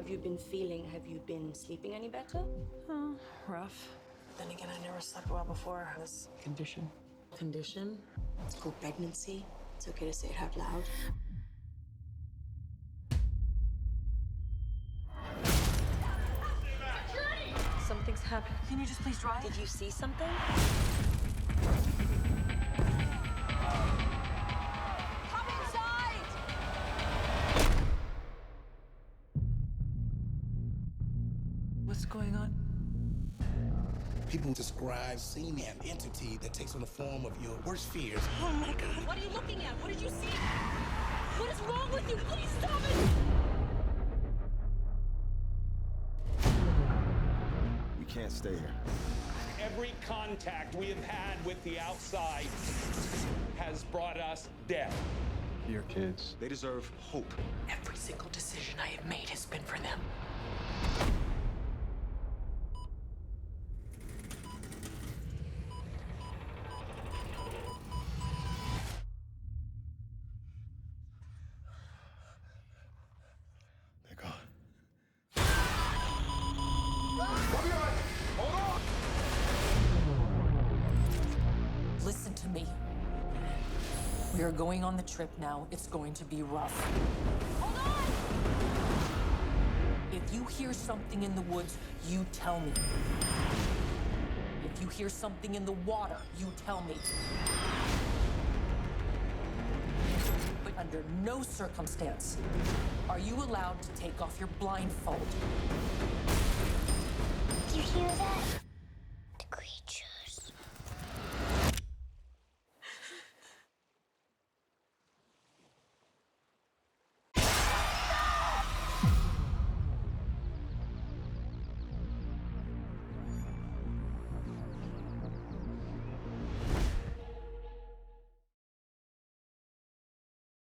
How have you been feeling? Have you been sleeping any better? Rough. Then again, I never slept well before this Condition. condition. It's called pregnancy. It's okay to say it out loud. Something's happened. Can you just please drive? Did you see something? What's going on? People describe seeing an entity that takes on the form of your worst fears. Oh my god. What are you looking at? What did you see? What is wrong with you? Please stop it! We can't stay here. Every contact we have had with the outside has brought us death. Your kids, they deserve hope. Every single decision I have made has been for them. Listen to me. We are going on the trip now. It's going to be rough. Hold on! If you hear something in the woods, you tell me. If you hear something in the water, you tell me. But under no circumstance are you allowed to take off your blindfold.